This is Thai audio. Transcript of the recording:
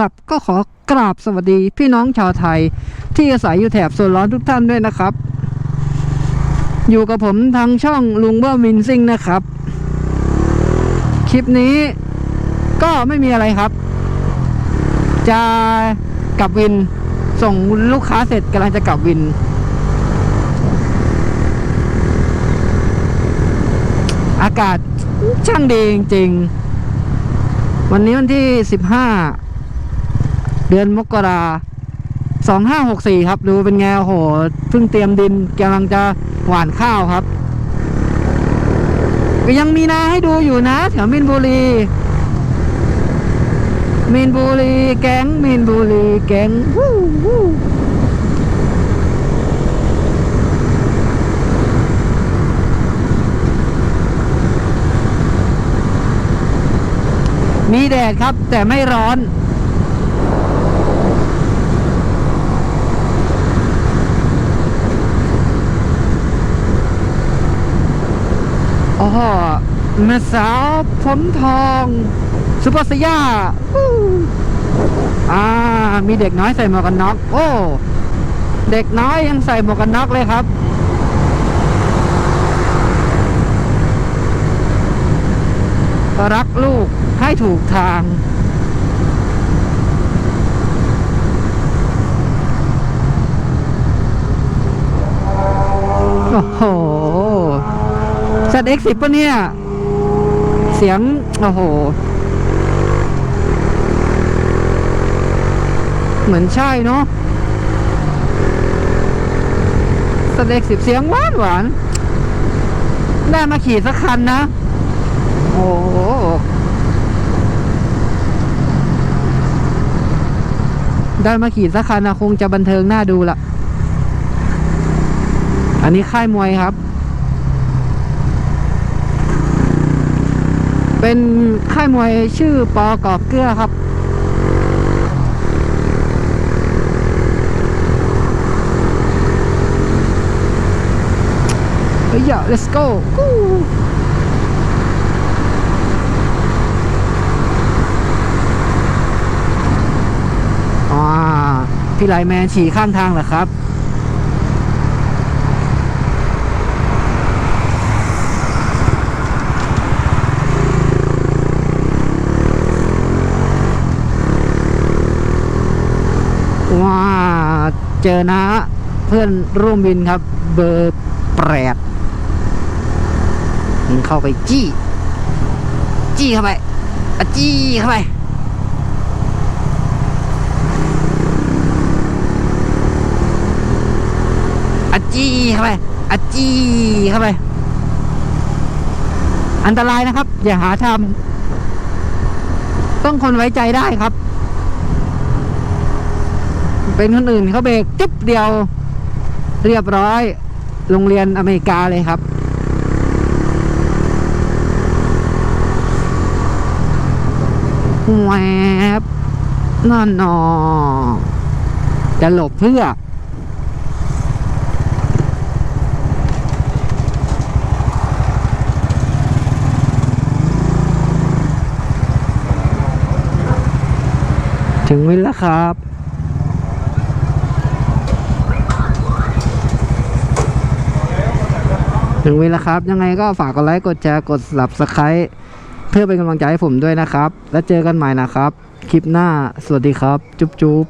ครับก็ขอกราบสวัสดีพี่น้องชาวไทย ที่อาศัยอยู่แถบโซนร้อนทุกท่านด้วยนะครับ อยู่กับผมทางช่องลุงเบอร์มินซิงนะครับ คลิปนี้ก็ไม่มีอะไรครับ จะกลับวินส่งลูกค้าเสร็จกำลังจะกลับวิน อากาศช่างดีจริงๆ วันนี้วันที่ 15 เดือนมกราสองห้าหกสี่ครับ ดูเป็นไงโอ้โหเพิ่งเตรียมดินกำลังจะหว่านข้าวครับ ก็ยังมีนาให้ดูอยู่นะแถวมินบุรีมินบุรีแก๊งมินบุรีแก๊งวู้วู้มีแดดครับแต่ไม่ร้อน โอ้โหแม่สาวผมทองซุปเปอร์สยาฮู้อ่า มีเด็กน้อยใส่หมวกกันน็อก โอ้ เด็กน้อยยังใส่หมวกกันน็อกเลยครับ รักลูกให้ถูกทางโอ้โห ZX10 ปะเนี่ย เสียง โอ้โห เหมือนใช่เนาะ ZX10 เสียงหวานหวานได้มาขี่สักคันนะ โอ้โหได้มาขี่สักคันนะคงจะบันเทิงน่าดูละ อันนี้ค่ายมวยครับ เป็นค่ายมวยชื่อปอกอบเกลือครับเฮ้ยอย่า let's go กูอ่าพี่ไลแมนฉี่ข้างทางเหรอครับ ว้า เจอนะเพื่อนร่วมวินครับ เบอร์แปดมึงเข้าไปจี้ จี้เข้าไปอจี้เข้าไปอจี้เข้าไปอจี้เข้าไป อันตรายนะครับ อย่าหาทำต้องคนไว้ใจได้ครับ เป็นคนอื่นเขาเบรกจุ๊บเดียว เรียบร้อย โรงเรียนอเมริกาเลยครับ แวบนั่นนอจะหลบเพื่อถึงวินแล้วครับ ถึงเวลาครับ ยังไงก็ฝากกดไลค์กดแชร์กด subscribe เพื่อเป็นกำลังใจให้ผมด้วยนะครับ แล้วเจอกันใหม่นะครับ คลิปหน้าสวัสดีครับ จุ๊บจุ๊บ